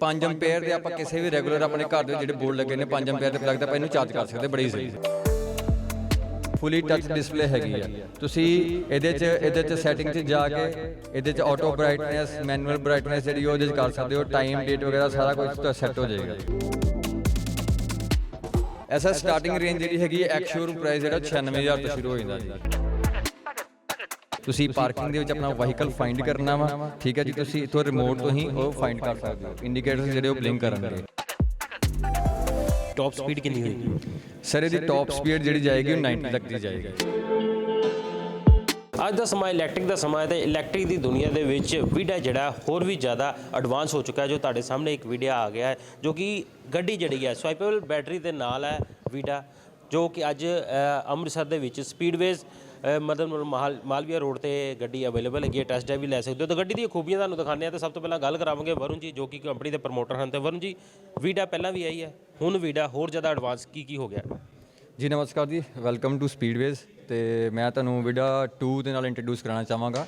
5 ampere ਦੇ ਆਪਾਂ ਕਿਸੇ ਵੀ ਰੈਗੂਲਰ ਆਪਣੇ ਘਰ ਦੇ ਜਿਹੜੇ ਬੋਰਡ ਲੱਗੇ ਨੇ 5 ਐਂਪੀਅਰ ਦੇ ਪਲੱਗ ਦਾ ਆਪਾਂ ਇਹਨੂੰ ਚਾਰਜ ਕਰ ਸਕਦੇ ਬੜੀ ਈਜ਼ੀ ਫੁੱਲੀ ਟੱਚ ਡਿਸਪਲੇ ਹੈਗੀ ਆ। ਤੁਸੀਂ ਇਹਦੇ 'ਚ ਇਹਦੇ 'ਚ ਸੈਟਿੰਗ 'ਚ ਜਾ ਕੇ ਇਹਦੇ 'ਚ ਆਟੋ ਬ੍ਰਾਈਟਨੈਸ ਮੈਨੂਅਲ ਬ੍ਰਾਈਟਨੈਸ ਜਿਹੜੀ ਉਹ 'ਚ ਕਰ ਸਕਦੇ ਹੋ ਟਾਈਮ ਡੇਟ ਵਗੈਰਾ ਸਾਰਾ ਕੁਝ ਤੁਹਾਡਾ ਸੈੱਟ ਹੋ ਜਾਏਗਾ। ਐਸਾ ਸਟਾਰਟਿੰਗ ਰੇਂਜ ਜਿਹੜੀ ਹੈਗੀ ਹੈ ਐਕਸ ਸ਼ੋਰੂਮ ਪ੍ਰਾਈਸ ਜਿਹੜਾ 96000 ਤੋਂ ਸ਼ੁਰੂ ਹੋ ਜਾਂਦਾ ਜੀ। ਤੁਸੀਂ ਪਾਰਕਿੰਗ ਦੇ ਵਿੱਚ ਆਪਣਾ ਵਹੀਕਲ ਫਾਈਂਡ ਕਰਨਾ ਵਾ ਠੀਕ ਹੈ ਜੀ ਤੁਸੀਂ ਇਥੋਂ ਰਿਮੋਟ ਤੋਂ ਹੀ ਉਹ ਫਾਈਂਡ ਕਰ ਸਕਦੇ ਹੋ। ਇੰਡੀਕੇਟਰਸ ਜਿਹੜੇ ਉਹ ਬਲਿੰਕ ਕਰਨਗੇ ਟਾਪ ਸਪੀਡ ਕਿੰਨੀ ਹੋਏਗੀ? ਸਰ ਇਹਦੀ ਟਾਪ ਸਪੀਡ ਜਿਹੜੀ ਜਾਏਗੀ ਉਹ 90 ਤੱਕ ਦੀ ਜਾਏਗੀ। ਅੱਜ ਦਾ ਸਮਾਂ ਇਲੈਕਟ੍ਰਿਕ ਦਾ ਸਮਾਂ ਹੈ ਤੇ ਇਲੈਕਟ੍ਰਿਕ ਦੀ ਦੁਨੀਆ ਦੇ ਵਿੱਚ ਵੀਡਾ ਜਿਹੜਾ ਹੋਰ ਵੀ ਜ਼ਿਆਦਾ ਐਡਵਾਂਸ ਹੋ ਚੁੱਕਾ ਹੈ ਜੋ ਤੁਹਾਡੇ ਸਾਹਮਣੇ ਇੱਕ ਵੀਡੀਓ ਆ ਗਿਆ ਹੈ ਜੋ ਕਿ ਗੱਡੀ ਜਿਹੜੀ ਹੈ ਸਵਾਈਪੇਬਲ ਬੈਟਰੀ ਦੇ ਨਾਲ ਹੈ ਵੀਡਾ ਜੋ ਕਿ ਅੱਜ ਅੰਮ੍ਰਿਤਸਰ ਦੇ ਵਿੱਚ ਸਪੀਡਵੇਜ਼ ਅ, ਮਦਨ ਮਾਲ ਮਾਲਵੀਆ ਰੋਡ ਤੇ ਗੱਡੀ ਅਵੇਲੇਬਲ ਹੈਗੀ ਹੈ ਟੈਸਟ ਡਰਾਈਵ ਵੀ ਲੈ ਸਕਦੇ ਹੋ। ਤਾਂ ਗੱਡੀ ਦੀਆਂ ਖੂਬੀਆਂ ਤੁਹਾਨੂੰ ਦਿਖਾਉਂਦੇ ਆ ਤਾਂ ਸਭ ਤੋਂ ਪਹਿਲਾਂ ਗੱਲ ਕਰਾਵਾਂਗੇ ਵਰੁਣ ਜੀ ਜੋ ਕਿ ਕੰਪਨੀ ਦੇ ਪ੍ਰਮੋਟਰ ਹਨ। ਤੇ ਵਰੁਣ ਜੀ ਵੀਡਾ ਪਹਿਲਾਂ ਵੀ ਆਈ ਹੈ ਹੁਣ ਵੀਡਾ ਹੋਰ ਜ਼ਿਆਦਾ ਐਡਵਾਂਸ ਕੀ ਕੀ ਹੋ ਗਿਆ? ਜੀ ਨਮਸਕਾਰ ਜੀ ਵੈਲਕਮ ਟੂ ਸਪੀਡਵੇਜ਼ ਤੇ ਮੈਂ ਤੁਹਾਨੂੰ ਵੀਡਾ 2 ਦੇ ਨਾਲ ਇੰਟਰੋਡਿਊਸ ਕਰਾਉਣਾ ਚਾਹਾਂਗਾ।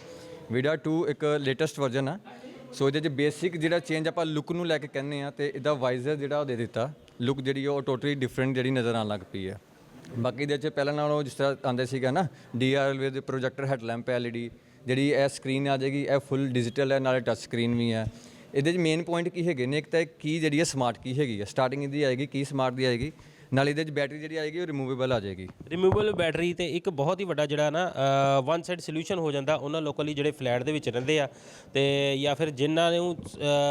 ਵੀਡਾ 2 ਇੱਕ ਲੇਟੈਸਟ ਵਰਜ਼ਨ ਆ। ਸੋ ਇਹਦੇ ਚ ਬੇਸਿਕ ਜਿਹੜਾ ਚੇਂਜ ਆਪਾਂ ਲੁੱਕ ਨੂੰ ਲੈ ਕੇ ਕਹਿੰਦੇ ਆ ਤੇ ਇਹਦਾ ਵਾਈਜ਼ਰ ਜਿਹੜਾ ਉਹ ਦੇ ਦਿੱਤਾ। ਲੁੱਕ ਜਿਹੜੀ ਉਹ ਟੋਟਲੀ ਡਿਫਰੈਂਟ ਜਿਹੜੀ ਨਜ਼ਰ ਆਉਣ ਲੱਗ ਪਈ ਹੈ ਬਾਕੀ ਦੇ ਚ ਪਹਿਲਾਂ ਨਾਲੋਂ ਜਿਸ ਤਰ੍ਹਾਂ ਆਂਦੇ ਸੀਗਾ ਨਾ DRL with projector headlamp LED ਜਿਹੜੀ ਇਹ ਸਕਰੀਨ ਆ ਜਾਏਗੀ, ਇਹ ਫੁੱਲ ਡਿਜੀਟਲ ਹੈ, ਨਾਲੇ ਟੱਚ ਸਕਰੀਨ ਵੀ ਹੈ। ਇਹਦੇ ਚ ਮੇਨ ਪੁਆਇੰਟ ਕੀ ਹੈਗੇ ਨੇ, ਇੱਕ ਤਾਂ ਕੀ ਜਿਹੜੀ ਹੈ ਸਮਾਰਟ ਕੀ ਹੈਗੀ ਹੈ ਸਟਾਰਟਿੰਗ ਇਹਦੀ ਆਏਗੀ, ਕੀ ਸਮਾਰਟ ਦੀ ਆਏਗੀ ਨਾਲੇ ਇਹਦੇ ਚ ਬੈਟਰੀ ਜਿਹੜੀ ਆਏਗੀ ਉਹ ਰਿਮੂਵੇਬਲ ਆ ਜਾਏਗੀ। ਰਿਮੂਵੇਬਲ ਬੈਟਰੀ ਤੇ ਇੱਕ ਬਹੁਤ ਹੀ ਵੱਡਾ ਜਿਹੜਾ ਨਾ ਵਨ ਸਾਈਡ ਸੋਲੂਸ਼ਨ ਹੋ ਜਾਂਦਾ ਉਹਨਾਂ ਲੋਕਾਂ ਲਈ ਜਿਹੜੇ ਫਲੈਟ ਦੇ ਵਿੱਚ ਰਹਿੰਦੇ ਆ। ਤੇ ਜਾਂ ਫਿਰ ਜਿਨ੍ਹਾਂ ਨੂੰ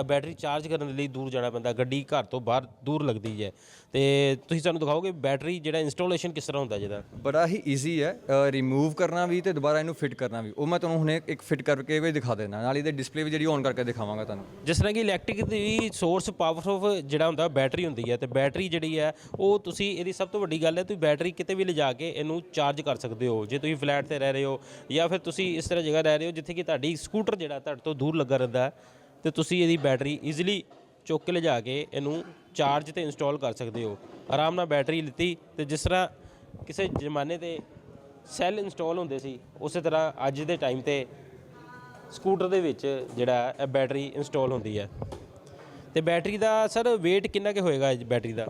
ਬੈਟਰੀ ਚਾਰਜ ਕਰਨ ਦੇ ਲਈ ਦੂਰ ਜਾਣਾ ਪੈਂਦਾ ਗੱਡੀ ਘਰ ਤੋਂ ਬਾਹਰ ਦੂਰ ਲੱਗਦੀ ਹੈ। ਤੇ ਤੁਸੀਂ ਸਾਨੂੰ ਦਿਖਾਓਗੇ ਬੈਟਰੀ ਜਿਹੜਾ ਇੰਸਟਾਲੇਸ਼ਨ ਕਿਸ ਤਰ੍ਹਾਂ ਹੁੰਦਾ ਜਿਹਦਾ? ਬੜਾ ਹੀ ਈਜ਼ੀ ਹੈ ਰਿਮੂਵ ਕਰਨਾ ਵੀ ਤੇ ਦੁਬਾਰਾ ਇਹਨੂੰ ਫਿਟ ਕਰਨਾ ਵੀ। ਉਹ ਮੈਂ ਤੁਹਾਨੂੰ ਹੁਣੇ ਇੱਕ ਫਿਟ ਕਰਕੇ ਵੀ ਦਿਖਾ ਦੇਣਾ ਨਾਲ ਇਹਦੇ ਡਿਸਪਲੇ ਵੀ ਜਿਹੜੀ ਔਨ ਕਰਕੇ ਦਿਖਾਵਾਂਗਾ ਤੁਹਾਨੂੰ। ਜਿਸ ਤਰ੍ਹਾਂ ਕਿ ਇਲੈਕਟ੍ਰਿਕ ਦੀ ਸੋਰਸ ਪਾਵਰ ਆਫ ਜਿਹੜਾ ਹੁੰਦਾ ਬੈਟਰੀ ਹੁੰਦੀ ਹੈ। ਤੇ ਬੈਟਰੀ ਜਿਹੜੀ ਹੈ ਉਹ ਤੁਸੀਂ ਇਹਦੀ ਸਭ ਤੋਂ ਵੱਡੀ ਗੱਲ ਹੈ, ਤੁਸੀਂ ਬੈਟਰੀ ਕਿਤੇ ਵੀ ਲਿਜਾ ਕੇ ਇਹਨੂੰ ਚਾਰਜ ਕਰ ਸਕਦੇ ਹੋ। ਜੇ ਤੁਸੀਂ ਫਲੈਟ ਤੇ ਰਹਿ ਰਹੇ ਹੋ ਜਾਂ ਫਿਰ ਤੁਸੀਂ ਇਸ ਤਰ੍ਹਾਂ ਜਗ੍ਹਾ ਰਹਿ ਰਹੇ ਹੋ ਜਿੱਥੇ ਕਿ ਤੁਹਾਡੀ ਸਕੂਟਰ ਜਿਹੜਾ ਤੁਹਾਡੇ ਤੋਂ ਦੂਰ ਲੱਗਾ ਰਹਿੰਦਾ ਹੈ, ਤੇ ਤੁਸੀਂ ਇਹਦੀ ਬੈਟਰੀ ਈਜ਼ੀਲੀ ਚੁੱਕ ਕੇ ਲਿਜਾ ਕੇ ਇਹਨੂੰ ਚਾਰਜ ਤੇ ਇੰਸਟਾਲ ਕਰ ਸਕਦੇ ਹੋ। ਆਰਾਮ ਨਾਲ ਬੈਟਰੀ ਲਿੱਤੀ ਤੇ ਜਿਸ ਤਰ੍ਹਾਂ ਕਿਸੇ ਜ਼ਮਾਨੇ ਤੇ ਸੈੱਲ ਇੰਸਟਾਲ ਹੁੰਦੇ ਸੀ, ਉਸੇ ਤਰ੍ਹਾਂ ਅੱਜ ਦੇ ਟਾਈਮ ਤੇ ਸਕੂਟਰ ਦੇ ਵਿੱਚ ਜਿਹੜਾ ਇਹ ਬੈਟਰੀ ਇੰਸਟਾਲ ਹੁੰਦੀ ਹੈ। ਤੇ ਬੈਟਰੀ ਦਾ ਸਰ weight ਕਿੰਨਾ ਕਿ ਹੋਏਗਾ ਇਸ ਬੈਟਰੀ ਦਾ?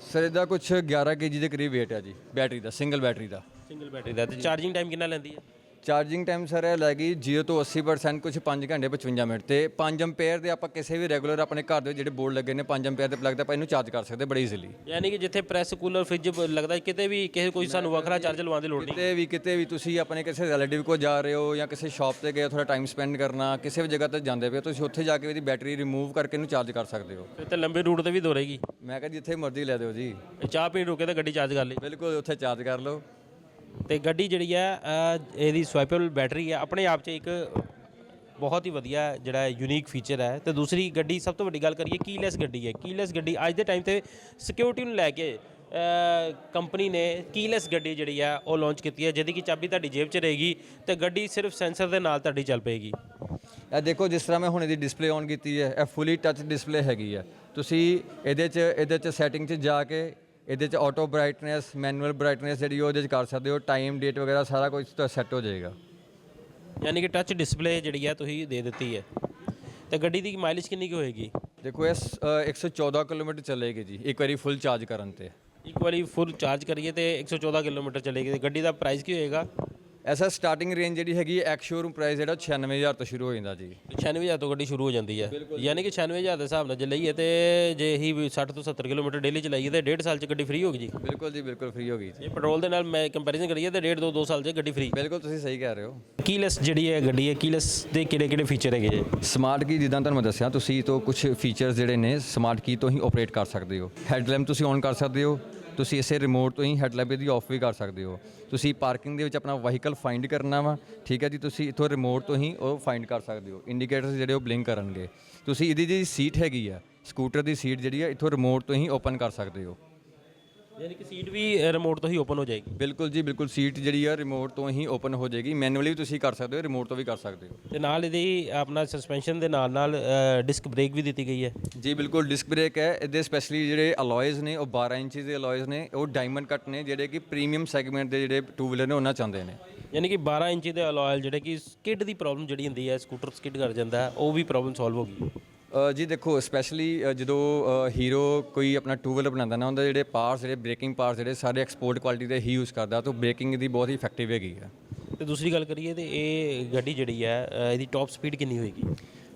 ਸਰ, ਇਹਦਾ ਕੁਝ 11 ਕੇਜੀ ਦੇ ਕਰੀਬ weight ਹੈ ਜੀ ਬੈਟਰੀ ਦਾ ਸਿੰਗਲ ਬੈਟਰੀ ਦਾ। ਸਿੰਗਲ ਬੈਟਰੀ ਦਾ ਤੇ ਚਾਰਜਿੰਗ ਟਾਈਮ ਕਿੰਨਾ ਲੈਂਦੀ ਹੈ? ਚਾਰਜਿੰਗ ਟਾਈਮ ਸਰ ਇਹ ਲੱਗੀ 0 ਤੋਂ 80% ਕੁਝ 5 ਘੰਟੇ 55 ਮਿੰਟ ਤੇ 5 ਐਂਪੀਅਰ ਦੇ ਆਪਾਂ ਕਿਸੇ ਵੀ ਰੈਗੂਲਰ ਆਪਣੇ ਘਰ ਦੇ ਜਿਹੜੇ ਬੋਰਡ ਲੱਗੇ ਨੇ 5 ਐਂਪੀਅਰ ਦੇ ਪਲੱਗ ਆਪਾਂ ਇਹਨੂੰ ਚਾਰਜ ਕਰ ਸਕਦੇ ਬੜੀ ਈਜ਼ੀਲੀ ਯਾਨੀ ਕਿ ਜਿੱਥੇ ਪ੍ਰੈਸ ਕੂਲਰ ਫ੍ਰਿਜ ਲੱਗਦਾ ਕਿਤੇ ਵੀ ਕਿਸੇ ਕੋਈ ਸਾਨੂੰ ਵੱਖਰਾ ਚਾਰਜ ਲਵਾਉਣ ਦੀ ਲੋੜ ਨਹੀਂ। ਕਿਤੇ ਵੀ ਕਿਤੇ ਵੀ ਤੁਸੀਂ ਆਪਣੇ ਕਿਸੇ ਰਿਲੇਟਿਵ ਕੋਲ ਜਾ ਰਹੇ ਹੋ ਜਾਂ ਕਿਸੇ ਸ਼ਾਪ ਤੇ ਗਏ ਥੋੜਾ ਟਾਈਮ ਸਪੈਂਡ ਕਰਨਾ ਕਿਸੇ ਵੀ ਜਗ੍ਹਾ ਤੇ ਜਾਂਦੇ ਪਏ ਹੋ, ਤੁਸੀਂ ਉੱਥੇ ਜਾ ਕੇ ਇਹਦੀ ਬੈਟਰੀ ਰਿਮੂਵ ਕਰਕੇ ਇਹਨੂੰ ਚਾਰਜ ਕਰ ਸਕਦੇ ਹੋ। ਤੇ ਲੰਬੇ ਰੂਟ ਤੇ ਵੀ ਦੋਰੇਗੀ ਮੈਂ ਕਿਹਾ ਜਿੱਥੇ ਮਰਜ਼ੀ ਲੈ ਦਿਓ ਜੀ। ਚਾਹ ਪੀਣ ਰੁਕੇ ਤਾਂ ਗੱਡੀ ਚਾਰਜ ਕਰ ਲਈ। ਬਿਲਕੁਲ ਉੱਥੇ ਚਾਰਜ ਕਰ ਲਓ। ਤੇ ਗੱਡੀ ਜਿਹੜੀ ਹੈ ਅਹ, ਇਹਦੀ ਸਵਾਈਪੇਬਲ ਬੈਟਰੀ ਹੈ ਆਪਣੇ ਆਪ 'ਚ ਇੱਕ ਬਹੁਤ ਹੀ ਵਧੀਆ ਜਿਹੜਾ ਯੂਨੀਕ ਫੀਚਰ ਹੈ ਤੇ ਦੂਸਰੀ ਗੱਡੀ ਸਭ ਤੋਂ ਵੱਡੀ ਗੱਲ ਕਰੀਏ ਕੀਲੈਸ ਗੱਡੀ ਹੈ। ਕੀਲੈਸ ਗੱਡੀ ਅੱਜ ਦੇ ਟਾਈਮ ਤੇ ਸਿਕਿਉਰਿਟੀ ਨੂੰ ਲੈ ਕੇ ਕੰਪਨੀ ਨੇ ਕੀਲੈਸ ਗੱਡੀ ਜਿਹੜੀ ਹੈ ਉਹ ਲਾਂਚ ਕੀਤੀ ਹੈ ਜਿਹਦੀ ਕਿ ਚਾਬੀ ਤੁਹਾਡੀ ਜੇਬ 'ਚ ਰਹੇਗੀ ਤੇ ਗੱਡੀ ਸਿਰਫ ਸੈਂਸਰ ਦੇ ਨਾਲ ਤੁਹਾਡੀ ਚੱਲ ਪਏਗੀ। ਇਹ ਦੇਖੋ ਜਿਸ ਤਰ੍ਹਾਂ ਮੈਂ ਹੁਣ ਇਹਦੀ ਡਿਸਪਲੇ ਔਨ ਕੀਤੀ ਹੈ ਇਹ ਫੁੱਲੀ ਟੱਚ ਡਿਸਪਲੇ ਹੈਗੀ ਹੈ। ਤੁਸੀਂ ਇਹਦੇ 'ਚ ਇਹਦੇ 'ਚ ਸੈਟਿੰਗ 'ਚ ਜਾ ਕੇ ਇਹਦੇ 'ਚ ਆਟੋ ਬ੍ਰਾਈਟਨੈਸ ਮੈਨੂਅਲ ਬ੍ਰਾਈਟਨੈਸ ਜਿਹੜੀ ਉਹ ਇਹਦੇ 'ਚ ਕਰ ਸਕਦੇ ਹੋ ਟਾਈਮ ਡੇਟ ਵਗੈਰਾ ਸਾਰਾ ਕੁਝ ਤੁਹਾਡਾ ਸੈੱਟ ਹੋ ਜਾਏਗਾ। ਯਾਨੀ ਕਿ ਟੱਚ ਡਿਸਪਲੇ ਜਿਹੜੀ ਹੈ ਤੁਸੀਂ ਦੇ ਦਿੱਤੀ ਹੈ। ਤੇ ਗੱਡੀ ਦੀ ਮਾਈਲੇਜ ਕਿੰਨੀ ਕੁ ਹੋਏਗੀ? ਦੇਖੋ ਇਸ ਅ, 114 ਕਿਲੋਮੀਟਰ ਚੱਲੇਗੀ ਜੀ ਇੱਕ ਵਾਰੀ ਫੁੱਲ ਚਾਰਜ ਕਰਨ ਤੇ। ਇੱਕ ਵਾਰੀ ਫੁੱਲ ਚਾਰਜ ਕਰੀਏ ਤੇ 114 ਕਿਲੋਮੀਟਰ ਚੱਲੇਗੀ ਤੇ ਗੱਡੀ ਦਾ ਪ੍ਰਾਈਸ ਕੀ ਹੋਏਗਾ? ਐਸਾ ਸਟਾਰਟਿੰਗ ਰੇਂਜ ਜਿਹੜੀ ਹੈਗੀ ਐਕਸ ਸ਼ੋਰੂਮ ਪ੍ਰਾਈਸ ਜਿਹੜਾ 96000 ਤੋਂ ਸ਼ੁਰੂ ਹੋ ਜਾਂਦਾ ਜੀ। 96000 ਤੋਂ ਗੱਡੀ ਸ਼ੁਰੂ ਹੋ ਜਾਂਦੀ ਹੈ। ਯਾਨੀ ਕਿ 96000 ਦੇ ਹਿਸਾਬ ਨਾਲ ਜੇ ਲਈਏ ਤੇ ਜੇ ਹੀ 60 ਤੋਂ 70 ਕਿਲੋਮੀਟਰ ਡੇਲੀ ਚਲਾਈਏ ਤੇ 1.5 ਸਾਲ ਚ ਗੱਡੀ ਫ੍ਰੀ ਹੋ ਗਈ ਜੀ। ਬਿਲਕੁਲ ਜੀ ਬਿਲਕੁਲ ਫ੍ਰੀ ਹੋ ਗਈ ਜੀ। ਜੇ ਪੈਟਰੋਲ ਦੇ ਨਾਲ ਮੈਂ ਕੰਪੈਰੀਜ਼ਨ ਕਰੀਏ ਤੇ 1.5 ਤੋਂ 2 ਸਾਲ ਚ ਗੱਡੀ ਫ੍ਰੀ ਬਿਲਕੁਲ ਤੁਸੀਂ ਸਹੀ ਕਹਿ ਰਹੇ ਹੋ। ਕੀਲੈਸ ਜਿਹੜੀ ਹੈ ਗੱਡੀ ਹੈ ਕੀਲੈਸ ਦੇ ਕਿਹੜੇ ਕਿਹੜੇ ਫੀਚਰ ਹੈਗੇ ਜੀ? ਸਮਾਰਟ ਕੀ ਜਿੱਦਾਂ ਤੁਹਾਨੂੰ ਦੱਸਿਆ ਤੁਸੀਂ ਤੋਂ ਕੁਝ ਫੀਚਰਸ ਜਿਹੜੇ ਨੇ ਸਮਾਰਟ ਕੀ ਤੋਂ ਹੀ ਆਪਰੇਟ ਕਰ ਸਕਦੇ ਹੋ। ਹੈਡਲੈਂਪ ਤੁਸੀਂ ਔਨ ਕਰ ਸਕਦੇ ਹੋ। ਤੁਸੀਂ ਇਸੇ ਰਿਮੋਟ ਤੋਂ ਹੀ ਹੈਡਲੈਂਪ ਦੀ ਆਫ ਵੀ ਕਰ ਸਕਦੇ ਹੋ। ਤੁਸੀਂ ਪਾਰਕਿੰਗ ਦੇ ਵਿੱਚ ਆਪਣਾ ਵਹੀਕਲ ਫਾਈਂਡ ਕਰਨਾ ਵਾ, ਠੀਕ ਹੈ ਜੀ? ਤੁਸੀਂ ਇਥੋਂ ਰਿਮੋਟ ਤੋਂ ਹੀ ਉਹ ਫਾਈਂਡ ਕਰ ਸਕਦੇ ਹੋ। ਇੰਡੀਕੇਟਰਸ ਜਿਹੜੇ ਉਹ ਬਲਿੰਕ ਕਰਨਗੇ। ਤੁਸੀਂ ਇਹਦੀ ਜਿਹੜੀ ਸੀਟ ਹੈਗੀ ਆ ਸਕੂਟਰ ਦੀ ਸੀਟ ਜਿਹੜੀ ਆ, ਇਥੋਂ ਰਿਮੋਟ ਤੋਂ ਹੀ ਓਪਨ ਕਰ ਸਕਦੇ ਹੋ। ਯਾਨੀ ਕਿ ਸੀਟ ਵੀ ਰਿਮੋਟ ਤੋਂ ਹੀ ਓਪਨ ਹੋ ਜਾਏਗੀ? ਬਿਲਕੁਲ ਜੀ ਬਿਲਕੁਲ। ਸੀਟ ਜਿਹੜੀ ਆ ਰਿਮੋਟ ਤੋਂ ਹੀ ਓਪਨ ਹੋ ਜਾਏਗੀ। ਮੈਨੂਅਲੀ ਵੀ ਤੁਸੀਂ ਕਰ ਸਕਦੇ ਹੋ ਰਿਮੋਟ ਤੋਂ ਵੀ ਕਰ ਸਕਦੇ ਹੋ। ਤੇ ਨਾਲ ਇਹਦੀ ਆਪਣਾ ਸਸਪੈਂਸ਼ਨ ਦੇ ਨਾਲ ਨਾਲ ਡਿਸਕ ਬ੍ਰੇਕ ਵੀ ਦਿੱਤੀ ਗਈ ਹੈ। ਜੀ ਬਿਲਕੁਲ। ਡਿਸਕ ਬ੍ਰੇਕ ਹੈ। ਇਹਦੇ ਸਪੈਸ਼ਲੀ ਜਿਹੜੇ ਅਲੋਇਜ਼ ਨੇ ਉਹ 12 ਇੰਚ ਦੇ ਅਲੋਇਜ਼ ਨੇ ਉਹ ਡਾਇਮੰਡ ਕੱਟ ਨੇ ਜਿਹੜੇ ਕਿ ਪ੍ਰੀਮੀਅਮ ਸੈਗਮੈਂਟ ਦੇ ਜਿਹੜੇ ਟੂ ਵੀਲਰ ਨੇ ਉਹਨਾਂ ਚਾਹੁੰਦੇ ਨੇ। ਯਾਨੀ ਕਿ 12 ਇੰਚੀ ਦੇ ਅਲੋਇਲ ਜਿਹੜੇ ਕਿ ਸਕਿਡ ਦੀ ਪ੍ਰੋਬਲਮ ਜਿਹੜੀ ਹੁੰਦੀ ਹੈ ਸਕੂਟਰ ਸਕਿਡ ਕਰ ਜਾਂਦਾ ਉਹ ਵੀ ਪ੍ਰੋਬਲਮ ਸੋਲਵ ਹੋ ਗਈ। ਅ, ਜੀ ਦੇਖੋ ਸਪੈਸ਼ਲੀ ਜਦੋਂ ਹੀਰੋ ਕੋਈ ਆਪਣਾ ਟੂ ਵੀਲਰ ਬਣਾਉਂਦਾ ਨਾ ਉਹਦੇ ਜਿਹੜੇ ਪਾਰਟਸ ਜਿਹੜੇ ਬ੍ਰੇਕਿੰਗ ਪਾਰਟਸ ਜਿਹੜੇ ਸਾਰੇ ਐਕਸਪੋਰਟ ਕੁਆਲਿਟੀ ਦੇ ਹੀ ਯੂਜ਼ ਕਰਦਾ ਤਾਂ ਬ੍ਰੇਕਿੰਗ ਦੀ ਬਹੁਤ ਹੀ ਇਫੈਕਟਿਵ ਹੈਗੀ ਆ। ਤੇ ਦੂਸਰੀ ਗੱਲ ਕਰੀਏ ਤੇ ਇਹ ਗੱਡੀ ਜਿਹੜੀ ਹੈ ਅ, ਇਹਦੀ ਟਾਪ ਸਪੀਡ ਕਿੰਨੀ ਹੋਏਗੀ?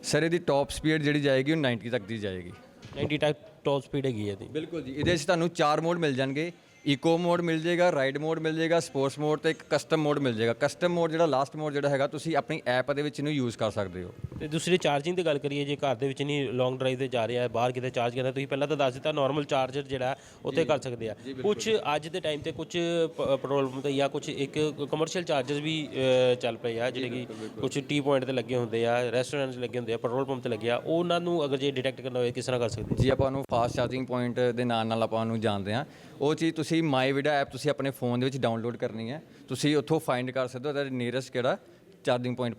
ਸਰ ਇਹਦੀ ਟਾਪ ਸਪੀਡ ਜਿਹੜੀ ਜਾਏਗੀ ਉਹ 90 ਤੱਕ ਦੀ ਜਾਏਗੀ। 90 ਤੱਕ ਟਾਪ ਸਪੀਡ ਹੈਗੀ ਹੈ ਇਹਦੀ। ਬਿਲਕੁਲ ਜੀ। ਇਹਦੇ ਵਿੱਚ ਤੁਹਾਨੂੰ ਚਾਰ ਮੋਡ ਮਿਲ ਜਾਣਗੇ। ਇਕੋ ਮੋਡ ਮਿਲ ਜਾਏਗਾ ਰਾਈਡ ਮੋਡ ਮਿਲ ਜਾਏਗਾ ਸਪੋਰਟਸ ਮੋਡ ਤੇ ਇੱਕ ਕਸਟਮ ਮੋਡ ਮਿਲ ਜਾਏਗਾ। ਕਸਟਮ ਮੋਡ ਜਿਹੜਾ ਲਾਸਟ ਮੋਡ ਜਿਹੜਾ ਹੈਗਾ ਤੁਸੀਂ ਆਪਣੀ ਐਪ ਦੇ ਵਿੱਚ ਇਹਨੂੰ ਯੂਜ਼ ਕਰ ਸਕਦੇ ਹੋ। ਤੇ ਦੂਸਰੀ ਚਾਰਜਿੰਗ ਦੀ ਗੱਲ ਕਰੀਏ ਜੇ ਘਰ ਦੇ ਵਿੱਚ ਨਹੀਂ ਲੌਂਗ ਡਰਾਈਵ ਤੇ ਜਾ ਰਿਹਾ ਹੈ ਬਾਹਰ ਕਿਤੇ ਚਾਰਜ ਕਰਨਾ ਤੁਸੀਂ ਪਹਿਲਾਂ ਤਾਂ ਦੱਸ ਦਿੱਤਾ ਨਾਰਮਲ ਚਾਰਜਰ ਜਿਹੜਾ ਉੱਤੇ ਕਰ ਸਕਦੇ ਆ। ਕੁਝ ਅੱਜ ਦੇ ਟਾਈਮ ਤੇ ਕੁਝ ਪੈਟਰੋਲ ਪੰਪ ਤੇ ਜਾਂ ਕੁਝ ਇੱਕ ਕਮਰਸ਼ੀਅਲ ਚਾਰਜਰਸ ਵੀ ਚੱਲ ਪਏ ਆ ਜਿਹੜੇ ਕਿ ਕੁਝ ਟੀ ਪੁਆਇੰਟ ਤੇ ਲੱਗੇ ਹੁੰਦੇ ਆ ਰੈਸਟੋਰੈਂਟਸ ਲੱਗੇ ਹੁੰਦੇ ਆ ਪੈਟਰੋਲ ਪੰਪ ਤੇ ਲੱਗੇ ਆ ਉਹਨਾਂ ਨੂੰ ਅਗਰ ਜੇ ਡਿਟੈਕਟ ਕਰਨਾ ਹੋਵੇ ਕਿਸ ਤਰ੍ਹਾਂ ਕਰ ਸਕਦੇ ਜੀ ਆਪਾਂ ਉਹਨੂੰ ਫਾਸਟ ਚਾਰਜਿੰਗ ਪੁਆਇੰਟ ਦੇ ਨਾਲ ਨਾਲ ਆਪਾਂ ਉਹਨੂੰ ਜਾਣਦੇ ਹਾਂ ਉਹ ਚੀਜ਼ ਤੁਸੀਂ ਮਾਈ ਵਿਡਾ ਐਪ ਤੁਸੀਂ ਆਪਣੇ ਫੋਨ ਦੇ ਵਿੱਚ ਡਾਊਨਲੋਡ ਕਰਨੀ ਹੈ ਤੁਸੀਂ ਉੱਥੋਂ ਫਾਈਂਡ ਕਰ ਸਕਦੇ ਹੋ ਤੁਹਾਡਾ ਨੀਅਰੈਸਟ ਕਿਹੜਾ? ਚਾਰਜਿੰਗ ਪੁਆਇੰਟ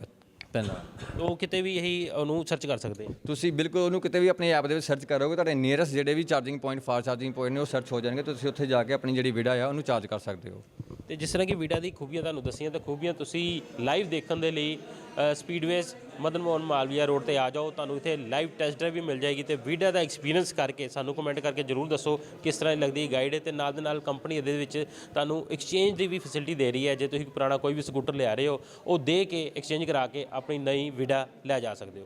ਪੈਂਦਾ। ਉਹ ਕਿਤੇ ਵੀ ਇਹੀ ਉਹਨੂੰ ਸਰਚ ਕਰ ਸਕਦੇ ਆ। ਤੁਸੀਂ ਬਿਲਕੁਲ ਉਹਨੂੰ ਕਿਤੇ ਵੀ ਆਪਣੀ ਐਪ ਦੇ ਵਿੱਚ ਸਰਚ ਕਰੋਗੇ ਤੁਹਾਡੇ ਨੀਅਰੈਸਟ ਜਿਹੜੇ ਵੀ charging point fast charging point ਨੇ ਉਹ ਸਰਚ ਹੋ ਜਾਣਗੇ ਤੁਸੀਂ ਉੱਥੇ ਜਾ ਕੇ ਆਪਣੀ ਜਿਹੜੀ ਵਿਡਾ ਆ ਉਹਨੂੰ ਚਾਰਜ ਕਰ ਸਕਦੇ ਹੋ। ਤੇ ਜਿਸ ਤਰ੍ਹਾਂ ਕਿ ਵੀਡਾ ਦੀ ਖੂਬੀਆਂ ਤੁਹਾਨੂੰ ਦੱਸੀਆਂ ਤਾਂ ਖੂਬੀਆਂ ਤੁਸੀਂ ਲਾਈਵ ਦੇਖਣ ਦੇ ਲਈ ਸਪੀਡਵੇਜ਼ ਮਦਨ ਮੋਹਨ ਮਾਲਵੀਆ ਰੋਡ ਤੇ ਆ ਜਾਓ। ਤੁਹਾਨੂੰ ਇੱਥੇ ਲਾਈਵ ਟੈਸਟ ਡਰਾਈਵ ਵੀ ਮਿਲ ਜਾਏਗੀ ਤੇ ਵੀਡਾ ਦਾ ਐਕਸਪੀਰੀਅੰਸ ਕਰਕੇ ਸਾਨੂੰ ਕਮੈਂਟ ਕਰਕੇ ਜਰੂਰ ਦੱਸੋ ਕਿਸ ਤਰ੍ਹਾਂ ਦੀ ਲੱਗਦੀ ਗਾਈਡ ਹੈ ਤੇ ਨਾਲ ਦੇ ਨਾਲ ਕੰਪਨੀ ਇਹਦੇ ਵਿੱਚ ਤੁਹਾਨੂੰ ਐਕਸਚੇਂਜ ਦੀ ਵੀ ਫੈਸਿਲਿਟੀ ਦੇ ਰਹੀ ਹੈ। ਜੇ ਤੁਸੀਂ ਪੁਰਾਣਾ ਕੋਈ ਵੀ ਸਕੂਟਰ ਲਿਆ ਰਹੇ ਹੋ, ਉਹ ਦੇ ਕੇ ਐਕਸਚੇਂਜ ਕਰਾ ਕੇ ਆਪਣੀ ਨਈ ਵੀਡਾ ਲੈ ਜਾ ਸਕਦੇ ਹੋ।